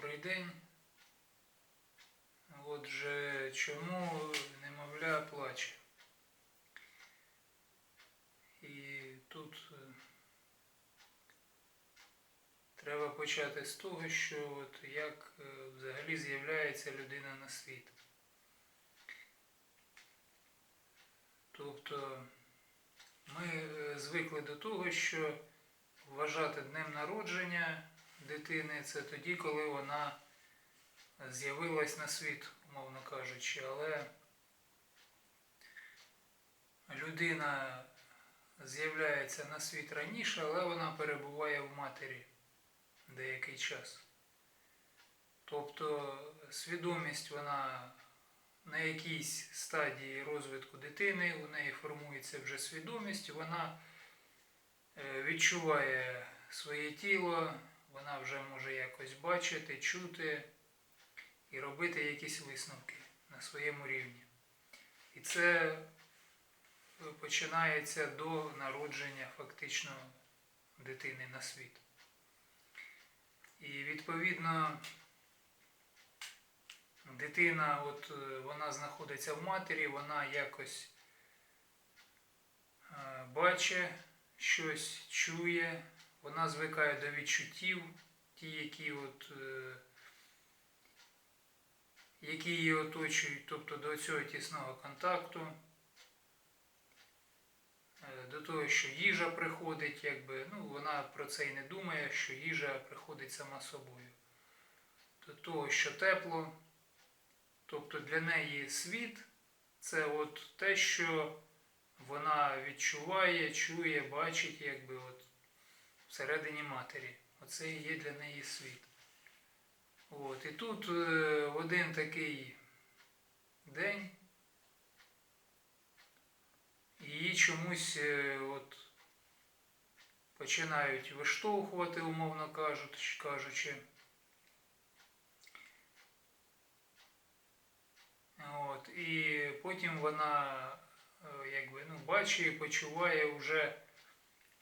Добрий день. Отже, чому немовля плаче? І тут е, треба почати з того, що от як е, взагалі з'являється людина на світ. Тобто ми е, звикли до того, що вважати днем народження дитини це тоді, коли вона з'явилась на світ, умовно кажучи, але людина з'являється на світ раніше, але вона перебуває в матері деякий час. Тобто свідомість вона на якійсь стадії розвитку дитини, у неї формується вже свідомість, вона е, відчуває своє тіло, вона вже може якось бачити, чути і робити якісь висновки на своєму рівні. І це починається до народження фактично дитини на світ. І відповідно дитина, от е, вона знаходиться в матері, вона якось е, бачить щось, чує, вона звикає до відчуттів, ті, які от. е, які її оточують, тобто до цього тісного контакту, е, до того, що їжа приходить, якби, ну, вона про це і не думає, що їжа приходить сама собою. До того, що тепло, тобто для неї світ це от те, що вона відчуває, чує, бачить, якби от всередині матері. Оце і є для неї світ. От, і тут е, в один такий день її чомусь е, от, починають виштовхувати, умовно кажучи. От, і потім вона е, якби, ну, бачить і почуває вже,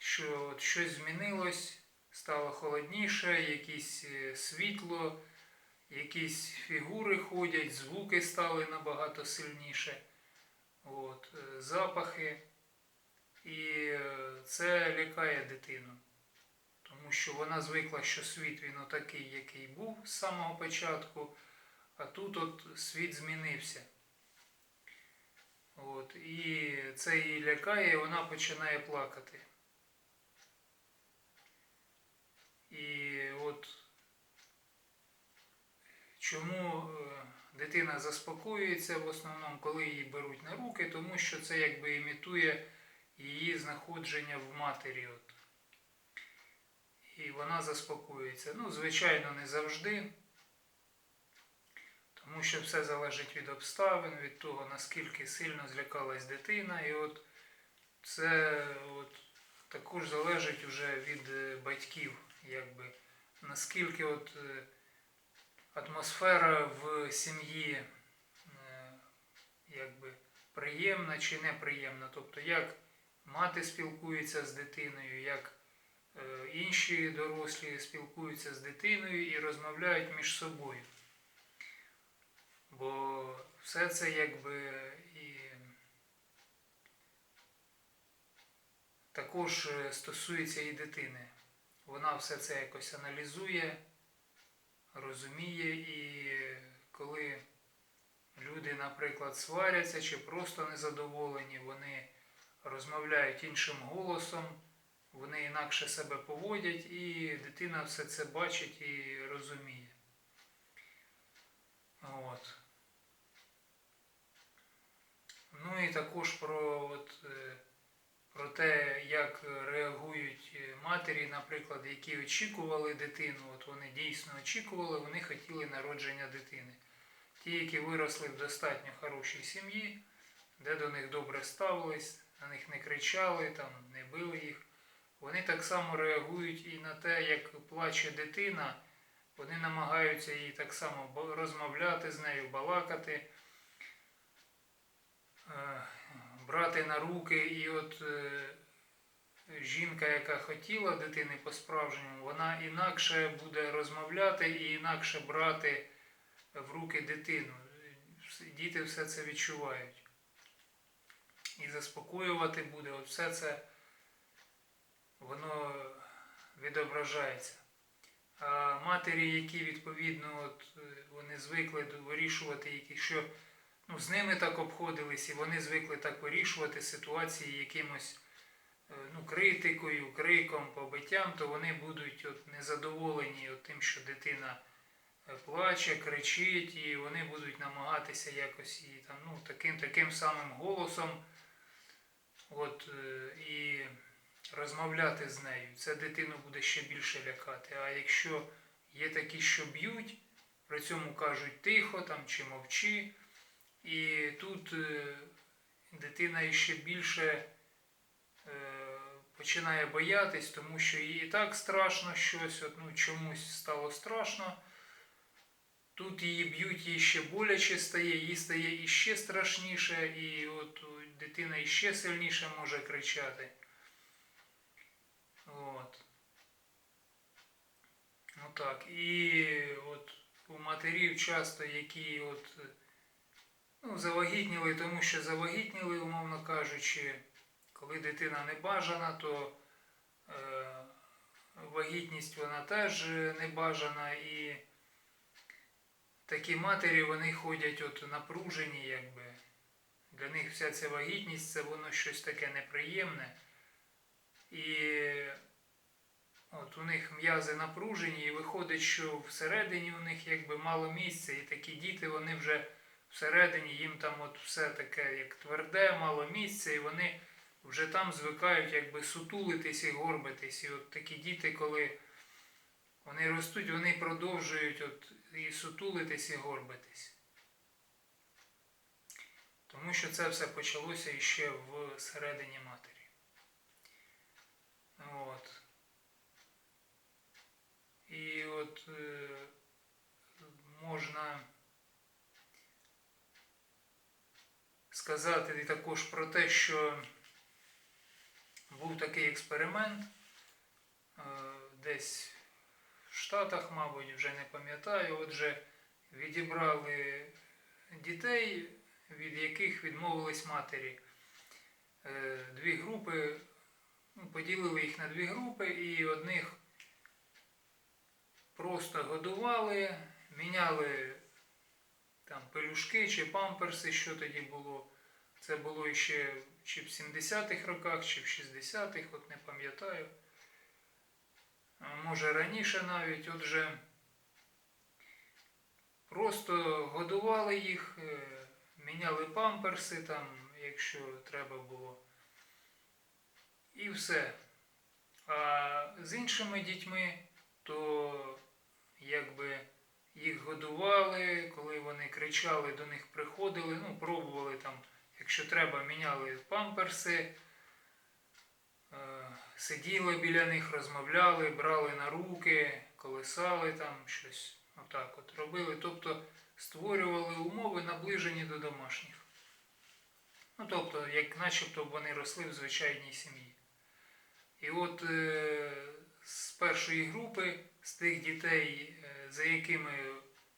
що щось змінилось, стало холодніше, якесь е, світло якісь фігури ходять, звуки стали набагато сильніше, от, е, запахи. І е, це лякає дитину. Тому що вона звикла, що світ він отакий, який був з самого початку, а тут от світ змінився. От, І це її лякає, і вона починає плакати. І от Чому е, дитина заспокоюється в основному, коли її беруть на руки, тому що це якби імітує її знаходження в матері. От. І вона заспокоюється. Ну, звичайно, не завжди, тому що все залежить від обставин, від того, наскільки сильно злякалась дитина. І от це от, також залежить вже від е, батьків, якби, наскільки от. е, атмосфера в сім'ї е, якби приємна чи неприємна. Тобто, як мати спілкується з дитиною, як е, інші дорослі спілкуються з дитиною і розмовляють між собою. Бо все це якби і також стосується і дитини. Вона все це якось аналізує розуміє, і коли люди, наприклад, сваряться чи просто незадоволені, вони розмовляють іншим голосом, вони інакше себе поводять, і дитина все це бачить і розуміє. От. Ну і також про от, е, про те, як реагують матері, наприклад, які очікували дитину, от вони дійсно очікували, вони хотіли народження дитини. Ті, які виросли в достатньо хорошій сім'ї, де до них добре ставились, на них не кричали, там, не били їх, вони так само реагують і на те, як плаче дитина, вони намагаються їй так само розмовляти з нею, балакати. Е, брати на руки і от е, жінка, яка хотіла дитини по-справжньому, вона інакше буде розмовляти і інакше брати в руки дитину. Діти все це відчувають. І заспокоювати буде. От все це воно відображається. А матері, які відповідно от, вони звикли вирішувати, які, що ну, з ними так обходились, і вони звикли так вирішувати ситуації якимось ну, критикою, криком, побиттям, то вони будуть от, незадоволені от тим, що дитина е, плаче, кричить, і вони будуть намагатися якось її там, ну, таким, таким самим голосом от, е, і розмовляти з нею. Це дитину буде ще більше лякати. А якщо є такі, що б'ють, при цьому кажуть тихо там чи мовчи, і тут е, дитина іще більше е, починає боятись, тому що їй і так страшно щось, от, ну, чомусь стало страшно. Тут її б'ють, їй ще боляче стає, їй стає іще страшніше, і от дитина іще сильніше може кричати. От. Ну так. І от у матерів часто, які от, ну, завагітніли, тому що завагітніли, умовно кажучи, коли дитина не бажана, то е, вагітність вона теж не бажана і такі матері вони ходять от напружені, якби. Для них вся ця вагітність це воно щось таке неприємне. І от у них м'язи напружені, і виходить, що всередині у них якби мало місця, і такі діти вони вже всередині їм там от все таке як тверде, мало місця, і вони вже там звикають якби сутулитись і горбитись. І от такі діти, коли вони ростуть, вони продовжують от і сутулитись, і горбитись. Тому що це все почалося іще в середині матері. От. І от е, можна сказати також про те, що був такий експеримент е, десь в Штатах, мабуть, вже не пам'ятаю. Отже, відібрали дітей, від яких відмовились матері. Е, Дві групи, ну, поділили їх на дві групи, і одних просто годували, міняли там пелюшки чи памперси, що тоді було. Це було ще чи в 70-х роках, чи в 60-х, от не пам'ятаю. Може раніше навіть, отже, просто годували їх, е, міняли памперси там, якщо треба було. І все. А з іншими дітьми, то якби їх годували, коли вони кричали, до них приходили, ну, пробували там, якщо треба, міняли памперси, е, сиділи біля них, розмовляли, брали на руки, колесали там щось отак от робили. Тобто створювали умови, наближені до домашніх. Ну, тобто, як начебто вони росли в звичайній сім'ї. І от е, з першої групи, з тих дітей, е, за якими,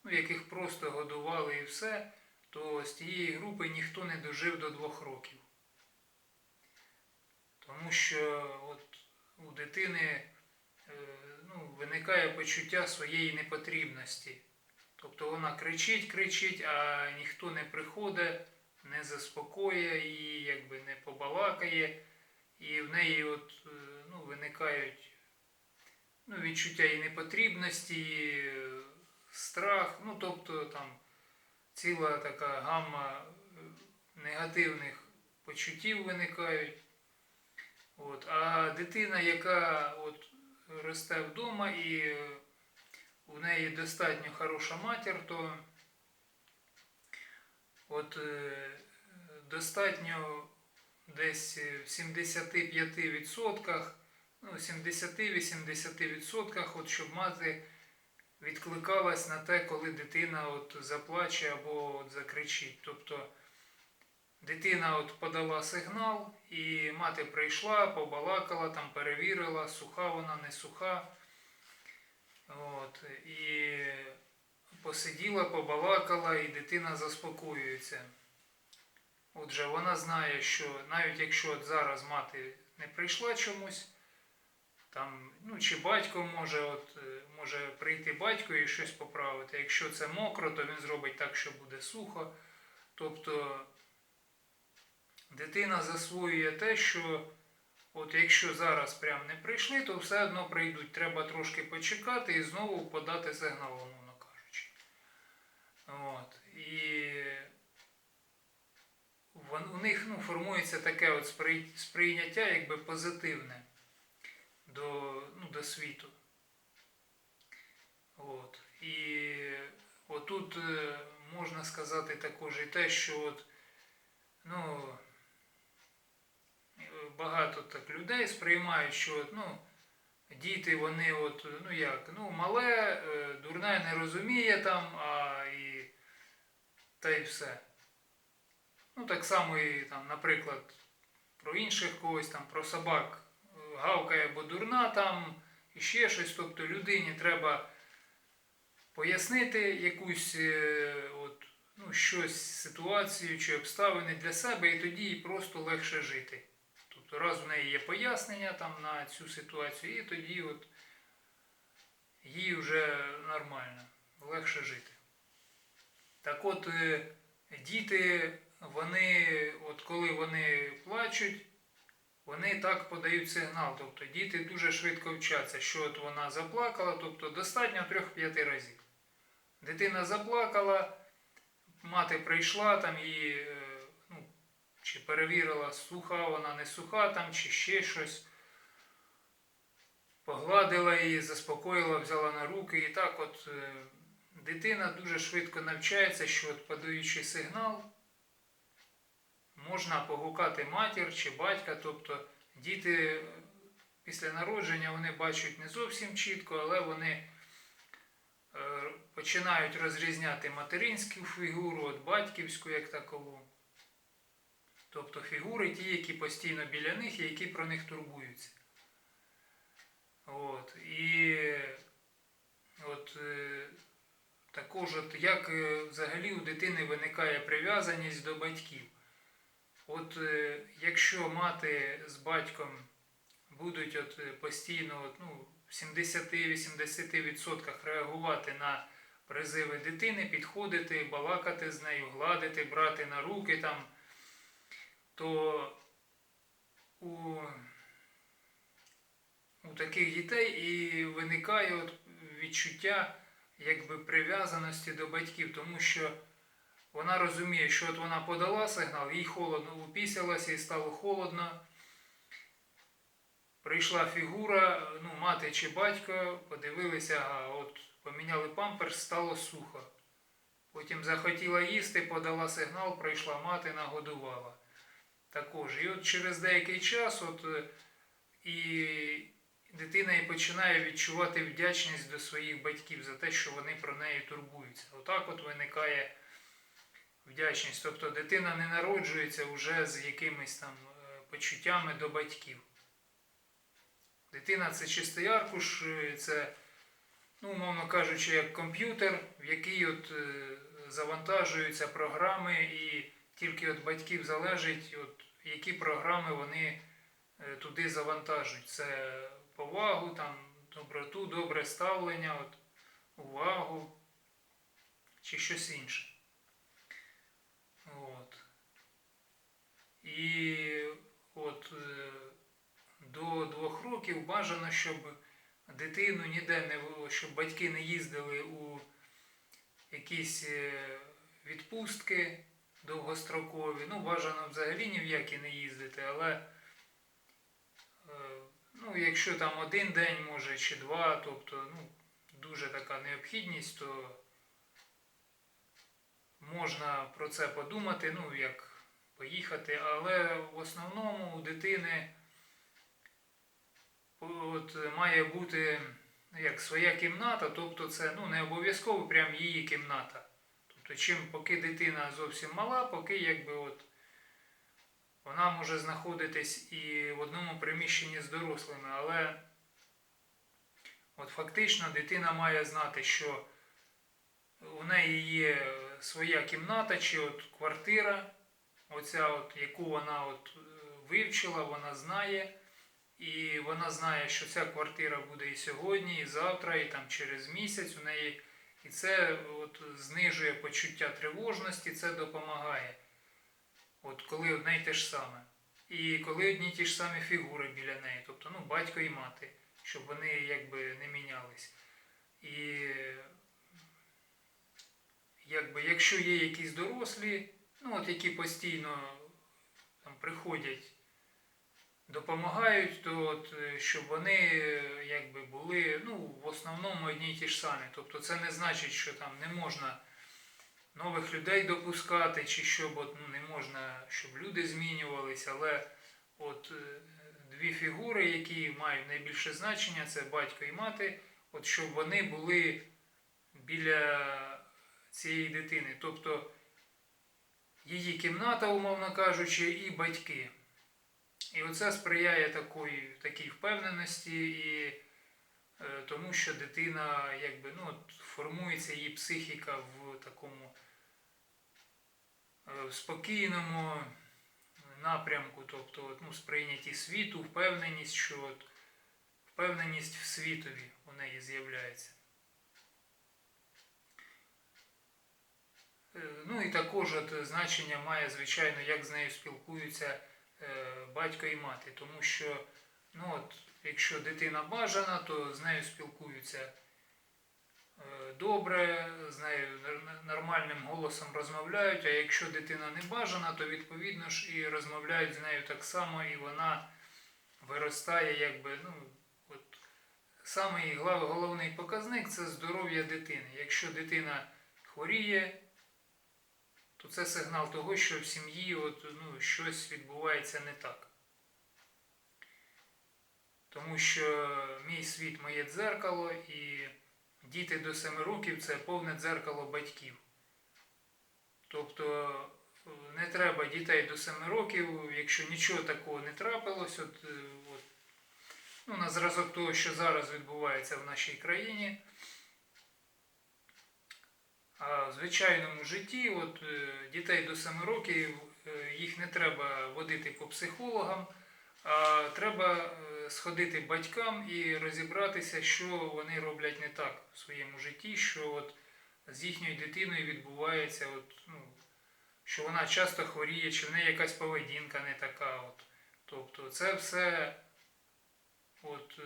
ну, яких просто годували і все, то з тієї групи ніхто не дожив до двох років. Тому що от у дитини е, ну, виникає почуття своєї непотрібності. Тобто вона кричить, кричить, а ніхто не приходить, не заспокоює її, якби не побалакає. І в неї от, е, ну, виникають ну, відчуття і непотрібності, і е, страх, ну тобто там ціла така гамма е, негативних почуттів виникають. От. А дитина, яка от росте вдома і е, у неї достатньо хороша матір, то от е, достатньо десь в 75%, ну, 70-80%, от щоб мати відкликалась на те, коли дитина от заплаче або от закричить. Тобто дитина от подала сигнал, і мати прийшла, побалакала, там перевірила, суха вона, не суха. От, і посиділа, побалакала, і дитина заспокоюється. Отже, вона знає, що навіть якщо от зараз мати не прийшла чомусь, там, ну, чи батько може, от, е, може прийти батько і щось поправити. Якщо це мокро, то він зробить так, що буде сухо. Тобто дитина засвоює те, що от якщо зараз прям не прийшли, то все одно прийдуть. Треба трошки почекати і знову подати сигнал, умовно кажучи. От. І у них ну, формується таке от сприйняття якби позитивне до, ну, до світу. От. І отут е, можна сказати також і те, що от, ну, багато так людей сприймають, що от, ну, діти вони от, ну як, ну, мале, е, дурне не розуміє там, а і та й все. Ну, так само і там, наприклад, про інших когось там, про собак гавкає, бо дурна там, і ще щось. Тобто людині треба пояснити якусь е, от, ну, щось, ситуацію чи обставини для себе, і тоді їй просто легше жити. Тобто, раз в неї є пояснення там на цю ситуацію, і тоді от їй вже нормально, легше жити. Так от, е, діти, вони, от коли вони плачуть, вони так подають сигнал. Тобто діти дуже швидко вчаться, що от вона заплакала, тобто достатньо 3-5 разів. Дитина заплакала, мати прийшла там і е, ну, чи перевірила, суха вона, не суха там, чи ще щось. Погладила її, заспокоїла, взяла на руки. І так от е, дитина дуже швидко навчається, що от подаючи сигнал, можна погукати матір чи батька. Тобто діти е, після народження вони бачать не зовсім чітко, але вони е, починають розрізняти материнську фігуру від батьківську як такову. Тобто фігури ті, які постійно біля них і які про них турбуються. От. І от, е, також, от, як взагалі у дитини виникає прив'язаність до батьків. От е, якщо мати з батьком будуть от, е, постійно от, ну, в 70-80% реагувати на призиви дитини, підходити, балакати з нею, гладити, брати на руки там, то у, у таких дітей і виникає от відчуття якби прив'язаності до батьків, тому що вона розуміє, що от вона подала сигнал, їй холодно упісялася, їй стало холодно. Прийшла фігура, ну, мати чи батько, подивилися, а от поміняли памперс, стало сухо. Потім захотіла їсти, подала сигнал, прийшла мати, нагодувала. Також. І от через деякий час от, е, і дитина і починає відчувати вдячність до своїх батьків за те, що вони про неї турбуються. Отак от виникає вдячність. Тобто дитина не народжується вже з якимись там е, почуттями до батьків. Дитина це чистий аркуш, е, це, ну, умовно кажучи, як комп'ютер, в який от е, завантажуються програми, і тільки від батьків залежить, от, які програми вони туди завантажують. Це повагу, там, доброту, добре ставлення, от, увагу чи щось інше. От. І от е, до двох років бажано, щоб дитину ніде не в- щоб батьки не їздили у якісь е, відпустки довгострокові. Ну, бажано взагалі ні в які не їздити, але е, ну, якщо там один день, може, чи два, тобто ну, дуже така необхідність, то можна про це подумати, ну, як поїхати, але в основному у дитини от, має бути як своя кімната, тобто це ну, не обов'язково прям її кімната. Тобто, чим поки дитина зовсім мала, поки якби от вона може знаходитись і в одному приміщенні з дорослими, але от фактично дитина має знати, що у неї є своя кімната чи от квартира, оця от, яку вона от е, вивчила, вона знає. І вона знає, що ця квартира буде і сьогодні, і завтра, і там через місяць у неї. І це от знижує почуття тривожності, це допомагає. От коли одне й те ж саме. І коли одні ті ж самі фігури біля неї, тобто ну, батько і мати, щоб вони якби не мінялись. І якби, якщо є якісь дорослі, ну от які постійно там, приходять, допомагають, то от, е, щоб вони е, якби були ну, в основному одні й ті ж самі. Тобто це не значить, що там не можна нових людей допускати, чи щоб от, ну, не можна, щоб люди змінювались, але от е, дві фігури, які мають найбільше значення, це батько і мати, от щоб вони були біля цієї дитини. Тобто її кімната, умовно кажучи, і батьки. І оце сприяє такої, такій впевненості, і е, тому що дитина якби, ну, от, формується її психіка в такому е, спокійному напрямку, тобто от, ну, сприйнятті світу, впевненість, що от, впевненість в світові у неї з'являється. Ну і також от значення має, звичайно, як з нею спілкуються е, батько і мати. Тому що, ну от, якщо дитина бажана, то з нею спілкуються е, добре, з нею нормальним голосом розмовляють, а якщо дитина не бажана, то відповідно ж і розмовляють з нею так само, і вона виростає, якби, ну, от, самий головний показник це здоров'я дитини. Якщо дитина хворіє, то це сигнал того, що в сім'ї от, ну, щось відбувається не так. Тому що мій світ моє дзеркало, і діти до 7 років це повне дзеркало батьків. Тобто е, не треба дітей до 7 років, якщо нічого такого не трапилось, от, е, от, ну, на зразок того, що зараз відбувається в нашій країні. А в звичайному житті от, е, дітей до 7 років е, їх не треба водити по психологам, а треба е, сходити батькам і розібратися, що вони роблять не так в своєму житті, що от з їхньою дитиною відбувається, от, ну, що вона часто хворіє, чи в неї якась поведінка не така. От. Тобто це все от,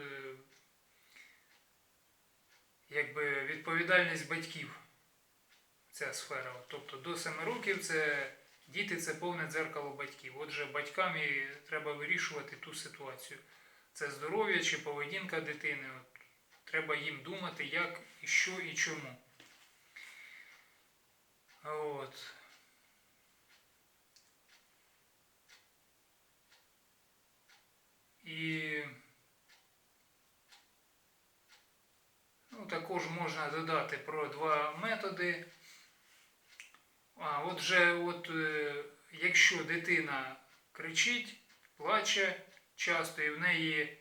якби відповідальність батьків ця сфера. Тобто до 7 років це діти це повне дзеркало батьків. Отже, батькам і треба вирішувати ту ситуацію. Це здоров'я чи поведінка дитини. От, треба їм думати, як і що і чому. От. І ну, також можна додати про два методи. А, отже, от, е, якщо дитина кричить, плаче часто і в неї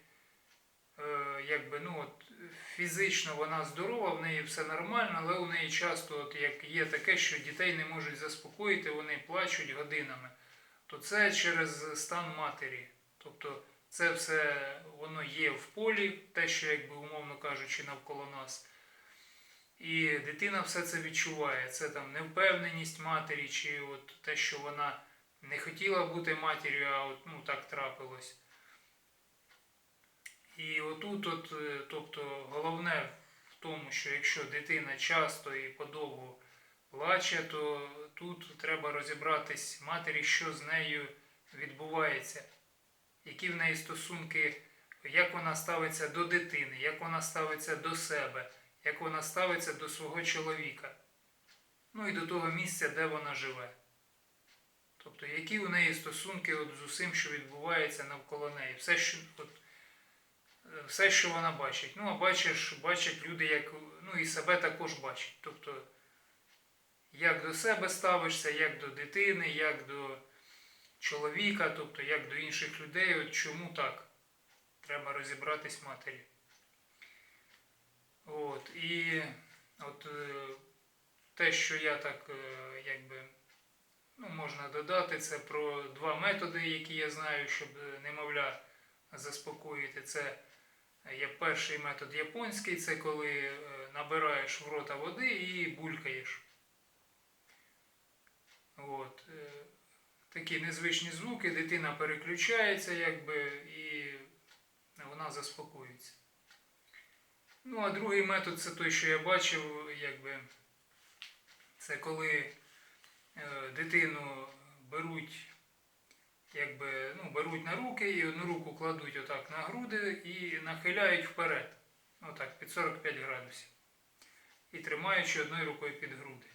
е, якби, ну, от, фізично вона здорова, в неї все нормально, але у неї часто от, як є таке, що дітей не можуть заспокоїти, вони плачуть годинами, то це через стан матері. Тобто це все воно є в полі, те, що, якби, умовно кажучи, навколо нас. І дитина все це відчуває. Це там невпевненість матері, чи от те, що вона не хотіла бути матір'ю, а от, ну, так трапилось. І отут, от, е, тобто, головне в тому, що якщо дитина часто і подовго плаче, то тут треба розібратись матері, що з нею відбувається, які в неї стосунки, як вона ставиться до дитини, як вона ставиться до себе як вона ставиться до свого чоловіка, ну і до того місця, де вона живе. Тобто, які у неї стосунки от з усім, що відбувається навколо неї, все, що от, все, що вона бачить. Ну, а бачиш, бачать люди, як, ну і себе також бачать. Тобто, як до себе ставишся, як до дитини, як до чоловіка, тобто як до інших людей, от чому так? Треба розібратись матері. От, і от е, те, що я так е, якби ну, можна додати, це про два методи, які я знаю, щоб е, немовля заспокоїти. Це є перший метод японський, це коли набираєш в рота води і булькаєш. От. Такі незвичні звуки, дитина переключається, якби, і вона заспокоюється. Ну, а другий метод це той, що я бачив, якби, це коли е, дитину беруть, якби, ну, беруть на руки і одну руку кладуть отак на груди і нахиляють вперед. Отак, під 45 градусів. І тримаючи одною рукою під груди.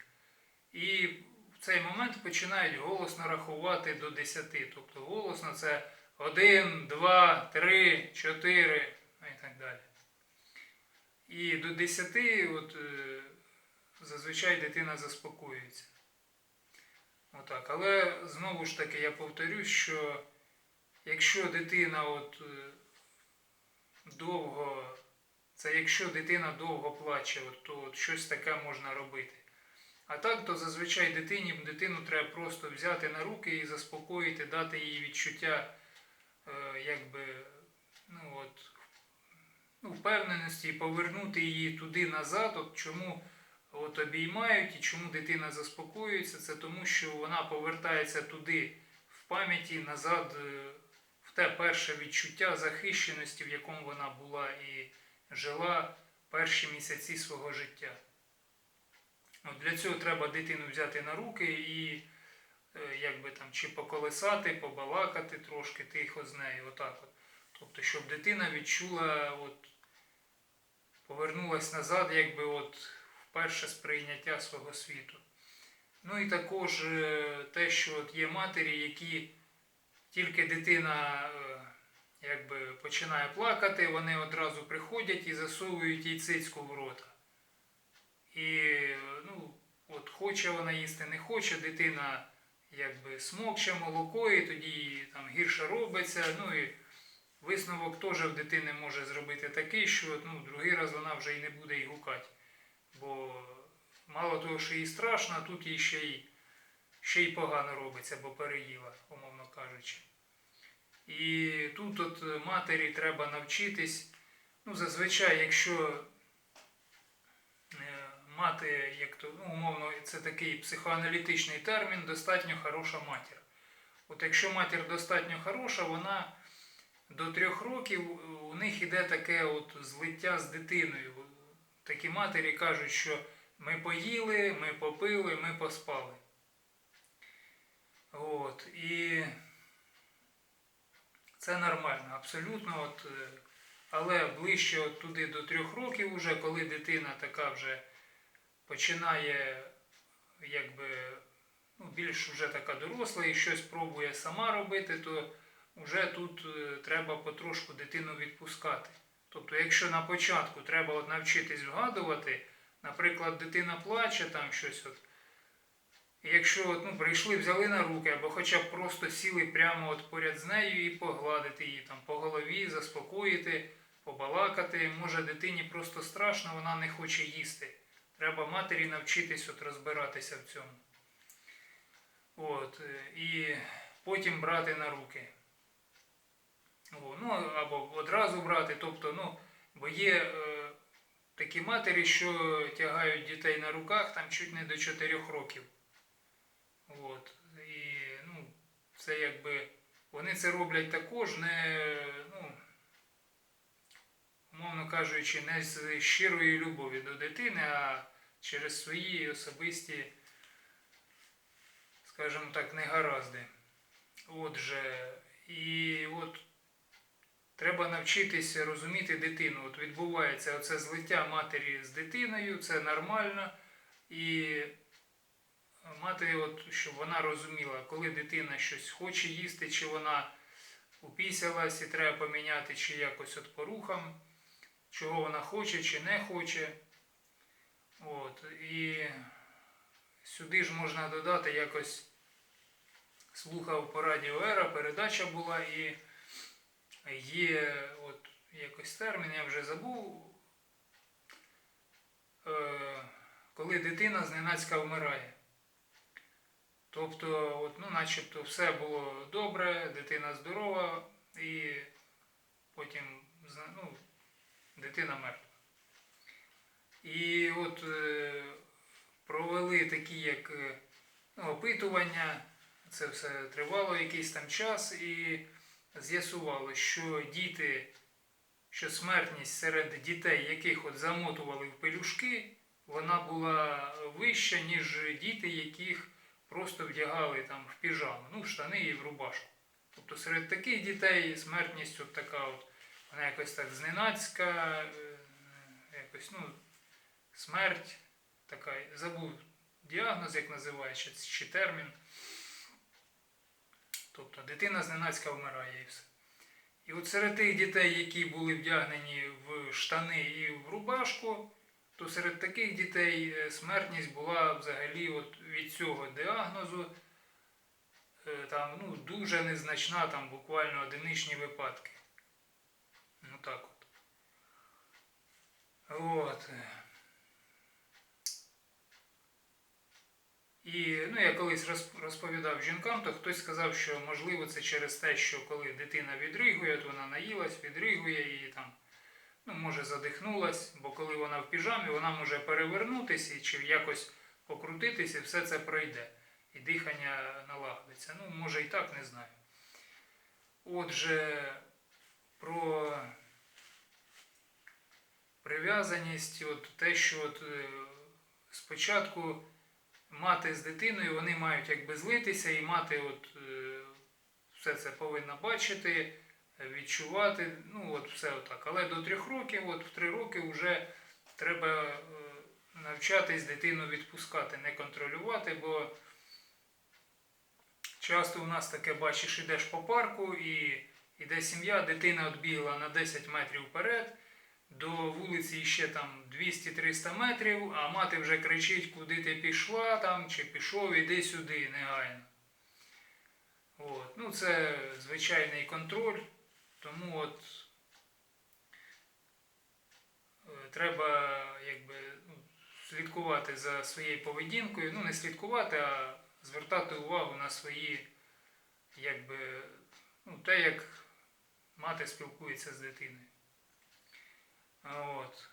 І в цей момент починають голосно рахувати до 10. Тобто голосно це 1, 2, 3, 4 ну і так далі. І до 10 от, е, зазвичай дитина заспокоюється. Отак. Але знову ж таки я повторюсь, що якщо дитина от, е, довго, це якщо дитина довго плаче, от, то от щось таке можна робити. А так, то зазвичай дитині, дитину треба просто взяти на руки і заспокоїти, дати їй відчуття е, якби, ну, от, впевненості і повернути її туди назад. От чому от обіймають і чому дитина заспокоюється, це тому, що вона повертається туди в пам'яті назад е, в те перше відчуття захищеності, в якому вона була і жила перші місяці свого життя. От для цього треба дитину взяти на руки і е, якби там чи поколесати, побалакати трошки тихо з нею, отак от. Тобто, щоб дитина відчула, от, повернулась назад, якби от вперше сприйняття свого світу. Ну і також е, те, що от є матері, які тільки дитина е, якби починає плакати, вони одразу приходять і засовують їй цицьку в рота. І ну, от хоче вона їсти, не хоче, дитина якби смокче молоко, і тоді там гірше робиться. Ну і висновок теж в дитини може зробити такий, що ну, другий раз вона вже і не буде й гукати. Бо мало того, що їй страшно, а тут їй ще й, ще й погано робиться, бо переїла, умовно кажучи. І тут от матері треба навчитись. Ну, зазвичай, якщо е, мати, як то, ну, умовно, це такий психоаналітичний термін, достатньо хороша матір. От якщо матір достатньо хороша, вона до трьох років у них іде таке от злиття з дитиною. Такі матері кажуть, що ми поїли, ми попили, ми поспали. От, і це нормально, абсолютно. От, е, але ближче от туди до трьох років, уже, коли дитина така вже починає якби, ну, більш вже така доросла і щось пробує сама робити, то вже тут е, треба потрошку дитину відпускати. Тобто, якщо на початку треба от навчитись вгадувати, наприклад, дитина плаче там щось. от, Якщо от, ну, прийшли, взяли на руки, або хоча б просто сіли прямо от поряд з нею і погладити її там по голові, заспокоїти, побалакати. Може дитині просто страшно, вона не хоче їсти. Треба матері навчитись от розбиратися в цьому. От, е, і потім брати на руки. Ну, або одразу брати. Тобто, ну, бо є е, такі матері, що тягають дітей на руках там чуть не до 4 років. От. І ну, це якби вони це роблять також не, ну, умовно кажучи, не з щирої любові до дитини, а через свої особисті, скажімо так, негаразди. Отже, і от треба навчитися розуміти дитину. От відбувається оце злиття матері з дитиною, це нормально. І мати, от, щоб вона розуміла, коли дитина щось хоче їсти, чи вона упісялась і треба поміняти, чи якось от по рухам, чого вона хоче чи не хоче. От, І сюди ж можна додати якось слухав по радіо Ера, передача була і є от якось термін, я вже забув, е, коли дитина зненацька вмирає. Тобто, от, ну, начебто все було добре, дитина здорова, і потім ну, дитина мертва. І от е, провели такі як е, ну, опитування, це все тривало якийсь там час, і з'ясувало, що діти, що смертність серед дітей, яких от замотували в пелюшки, вона була вища, ніж діти, яких просто вдягали там в піжаму, ну, в штани і в рубашку. Тобто серед таких дітей смертність от така от, вона якось так зненацька, е, якось, ну, смерть така, забув діагноз, як називається, чи термін. Тобто дитина зненацька вмирає і все. І от серед тих дітей, які були вдягнені в штани і в рубашку, то серед таких дітей е, смертність була взагалі от від цього діагнозу е, там, ну, дуже незначна, там буквально одиничні випадки. Ну так от. От. І ну, я колись розповідав жінкам, то хтось сказав, що можливо це через те, що коли дитина відригує, то вона наїлась, відригує і там, ну, може задихнулась, бо коли вона в піжамі, вона може перевернутися чи якось покрутитися, і все це пройде. І дихання налагодиться. Ну, може і так, не знаю. Отже, про прив'язаність, от те, що от, е, спочатку мати з дитиною, вони мають якби злитися, і мати от, е, все це повинна бачити, відчувати, ну от все отак. Але до трьох років, от в три роки вже треба е, навчатись дитину відпускати, не контролювати, бо часто у нас таке бачиш, ідеш по парку і іде сім'я, дитина відбігла на 10 метрів вперед. До вулиці ще там 200-300 метрів, а мати вже кричить, куди ти пішла там, чи пішов, іди сюди, негайно. От. Ну, це звичайний контроль, тому от е, треба якби, ну, слідкувати за своєю поведінкою. Ну, не слідкувати, а звертати увагу на свої, якби, ну, те, як мати спілкується з дитиною. От.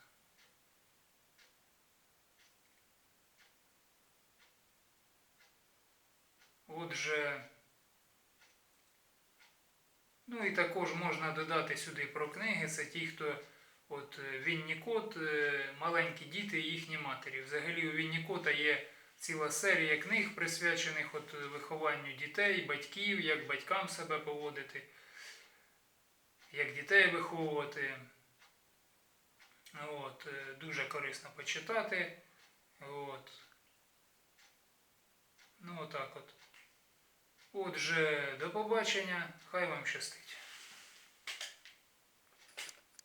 Отже, ну і також можна додати сюди про книги. Це ті, хто от Віннікот, е, маленькі діти і їхні матері. Взагалі у Віннікота є ціла серія книг, присвячених от вихованню дітей, батьків, як батькам себе поводити, як дітей виховувати. От, е, дуже корисно почитати. От. Ну, отак от. Отже, до побачення. Хай вам щастить.